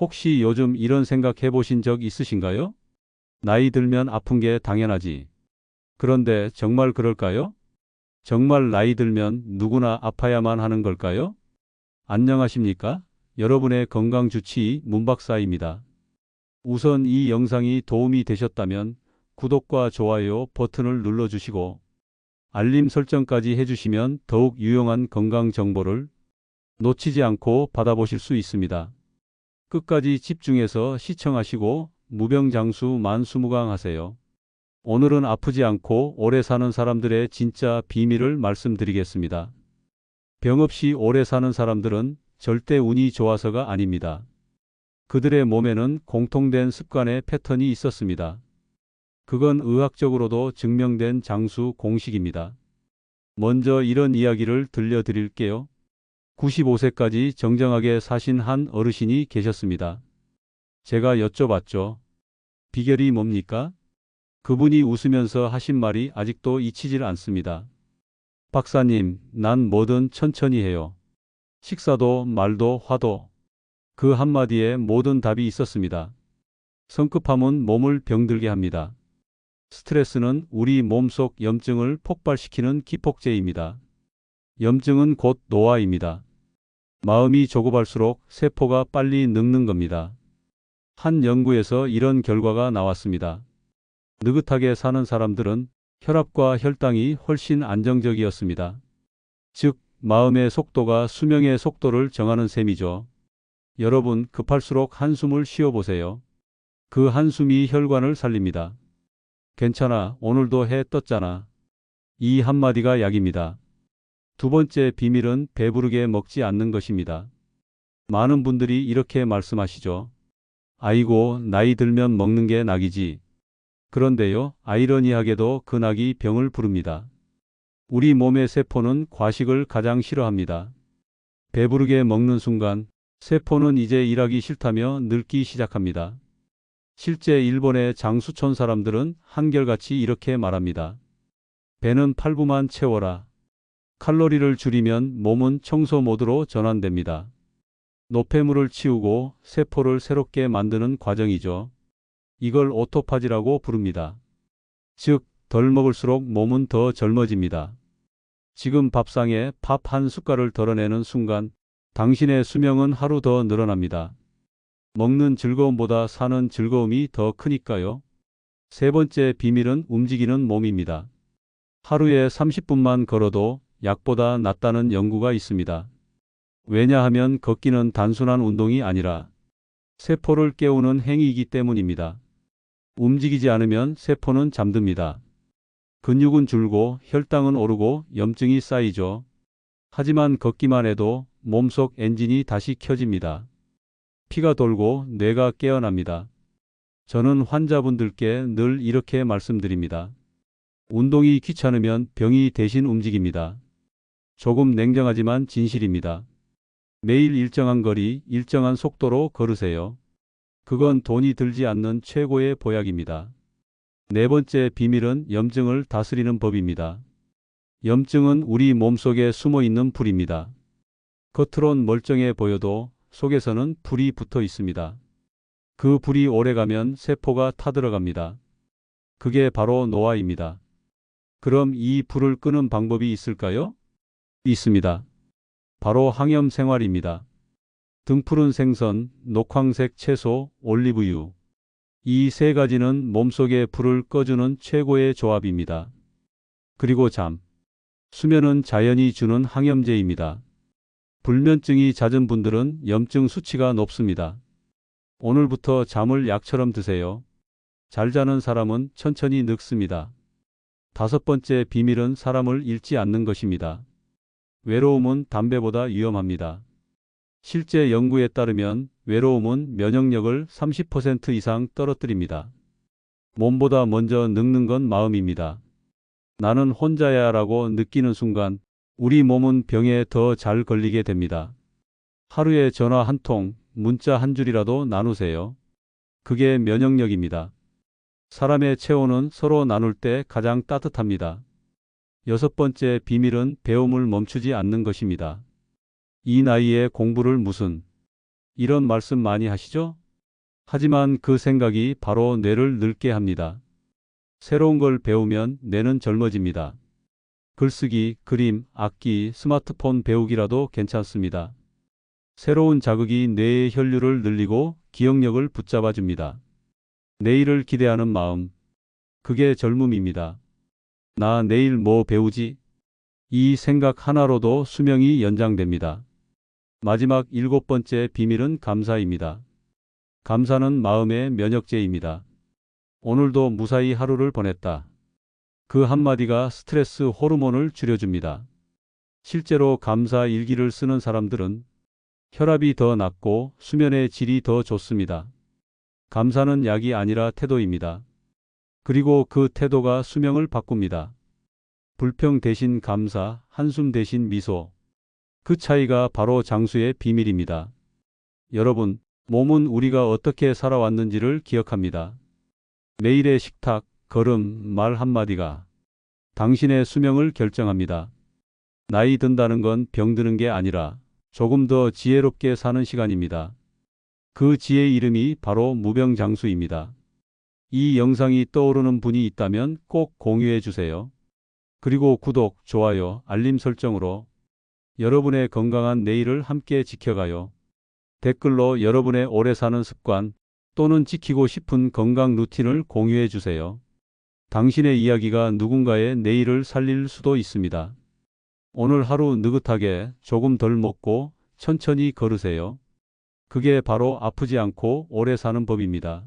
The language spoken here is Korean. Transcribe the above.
혹시 요즘 이런 생각 해보신 적 있으신가요? 나이 들면 아픈 게 당연하지. 그런데 정말 그럴까요? 정말 나이 들면 누구나 아파야만 하는 걸까요? 안녕하십니까? 여러분의 건강주치 문박사입니다. 우선 이 영상이 도움이 되셨다면 구독과 좋아요 버튼을 눌러주시고 알림 설정까지 해주시면 더욱 유용한 건강 정보를 놓치지 않고 받아보실 수 있습니다. 끝까지 집중해서 시청하시고 무병장수 만수무강하세요. 오늘은 아프지 않고 오래 사는 사람들의 진짜 비밀을 말씀드리겠습니다. 병 없이 오래 사는 사람들은 절대 운이 좋아서가 아닙니다. 그들의 몸에는 공통된 습관의 패턴이 있었습니다. 그건 의학적으로도 증명된 장수 공식입니다. 먼저 이런 이야기를 들려드릴게요. 95세까지 정정하게 사신 한 어르신이 계셨습니다. 제가 여쭤봤죠. 비결이 뭡니까? 그분이 웃으면서 하신 말이 아직도 잊히질 않습니다. 박사님, 난 뭐든 천천히 해요. 식사도 말도 화도 그 한마디에 모든 답이 있었습니다. 성급함은 몸을 병들게 합니다. 스트레스는 우리 몸속 염증을 폭발시키는 기폭제입니다. 염증은 곧 노화입니다. 마음이 조급할수록 세포가 빨리 늙는 겁니다. 한 연구에서 이런 결과가 나왔습니다. 느긋하게 사는 사람들은 혈압과 혈당이 훨씬 안정적이었습니다. 즉, 마음의 속도가 수명의 속도를 정하는 셈이죠. 여러분, 급할수록 한숨을 쉬어보세요. 그 한숨이 혈관을 살립니다. 괜찮아, 오늘도 해 떴잖아. 이 한마디가 약입니다. 두 번째 비밀은 배부르게 먹지 않는 것입니다. 많은 분들이 이렇게 말씀하시죠. 아이고, 나이 들면 먹는 게 낙이지. 그런데요, 아이러니하게도 그 낙이 병을 부릅니다. 우리 몸의 세포는 과식을 가장 싫어합니다. 배부르게 먹는 순간 세포는 이제 일하기 싫다며 늙기 시작합니다. 실제 일본의 장수촌 사람들은 한결같이 이렇게 말합니다. 배는 팔부만 채워라. 칼로리를 줄이면 몸은 청소 모드로 전환됩니다. 노폐물을 치우고 세포를 새롭게 만드는 과정이죠. 이걸 오토파지라고 부릅니다. 즉, 덜 먹을수록 몸은 더 젊어집니다. 지금 밥상에 밥 한 숟갈을 덜어내는 순간 당신의 수명은 하루 더 늘어납니다. 먹는 즐거움보다 사는 즐거움이 더 크니까요. 세 번째 비밀은 움직이는 몸입니다. 하루에 30분만 걸어도 약보다 낫다는 연구가 있습니다. 왜냐하면 걷기는 단순한 운동이 아니라 세포를 깨우는 행위이기 때문입니다. 움직이지 않으면 세포는 잠듭니다. 근육은 줄고 혈당은 오르고 염증이 쌓이죠. 하지만 걷기만 해도 몸속 엔진이 다시 켜집니다. 피가 돌고 뇌가 깨어납니다. 저는 환자분들께 늘 이렇게 말씀드립니다. 운동이 귀찮으면 병이 대신 움직입니다. 조금 냉정하지만 진실입니다. 매일 일정한 거리, 일정한 속도로 걸으세요. 그건 돈이 들지 않는 최고의 보약입니다. 네 번째 비밀은 염증을 다스리는 법입니다. 염증은 우리 몸속에 숨어 있는 불입니다. 겉으론 멀쩡해 보여도 속에서는 불이 붙어 있습니다. 그 불이 오래가면 세포가 타들어갑니다. 그게 바로 노화입니다. 그럼 이 불을 끄는 방법이 있을까요? 있습니다. 바로 항염 생활입니다. 등푸른 생선, 녹황색 채소, 올리브유. 이 세 가지는 몸속의 불을 꺼주는 최고의 조합입니다. 그리고 잠. 수면은 자연이 주는 항염제입니다. 불면증이 잦은 분들은 염증 수치가 높습니다. 오늘부터 잠을 약처럼 드세요. 잘 자는 사람은 천천히 늙습니다. 다섯 번째 비밀은 사람을 잃지 않는 것입니다. 외로움은 담배보다 위험합니다. 실제 연구에 따르면 외로움은 면역력을 30% 이상 떨어뜨립니다. 몸보다 먼저 늙는 건 마음입니다. 나는 혼자야 라고 느끼는 순간 우리 몸은 병에 더 잘 걸리게 됩니다. 하루에 전화 한 통, 문자 한 줄이라도 나누세요. 그게 면역력입니다. 사람의 체온은 서로 나눌 때 가장 따뜻합니다. 여섯 번째 비밀은 배움을 멈추지 않는 것입니다. 이 나이에 공부를 무슨 이런 말씀 많이 하시죠? 하지만 그 생각이 바로 뇌를 늙게 합니다. 새로운 걸 배우면 뇌는 젊어집니다. 글쓰기, 그림, 악기, 스마트폰 배우기라도 괜찮습니다. 새로운 자극이 뇌의 혈류를 늘리고 기억력을 붙잡아 줍니다. 내일을 기대하는 마음. 그게 젊음입니다. 나 내일 뭐 배우지? 이 생각 하나로도 수명이 연장됩니다. 마지막 일곱 번째 비밀은 감사입니다. 감사는 마음의 면역제입니다. 오늘도 무사히 하루를 보냈다. 그 한마디가 스트레스 호르몬을 줄여줍니다. 실제로 감사 일기를 쓰는 사람들은 혈압이 더 낮고 수면의 질이 더 좋습니다. 감사는 약이 아니라 태도입니다. 그리고 그 태도가 수명을 바꿉니다. 불평 대신 감사, 한숨 대신 미소. 그 차이가 바로 장수의 비밀입니다. 여러분, 몸은 우리가 어떻게 살아왔는지를 기억합니다. 매일의 식탁, 걸음, 말 한마디가 당신의 수명을 결정합니다. 나이 든다는 건 병드는 게 아니라 조금 더 지혜롭게 사는 시간입니다. 그 지혜의 이름이 바로 무병장수입니다. 이 영상이 떠오르는 분이 있다면 꼭 공유해 주세요. 그리고 구독, 좋아요, 알림 설정으로 여러분의 건강한 내일을 함께 지켜가요. 댓글로 여러분의 오래 사는 습관 또는 지키고 싶은 건강 루틴을 공유해 주세요. 당신의 이야기가 누군가의 내일을 살릴 수도 있습니다. 오늘 하루 느긋하게 조금 덜 먹고 천천히 걸으세요. 그게 바로 아프지 않고 오래 사는 법입니다.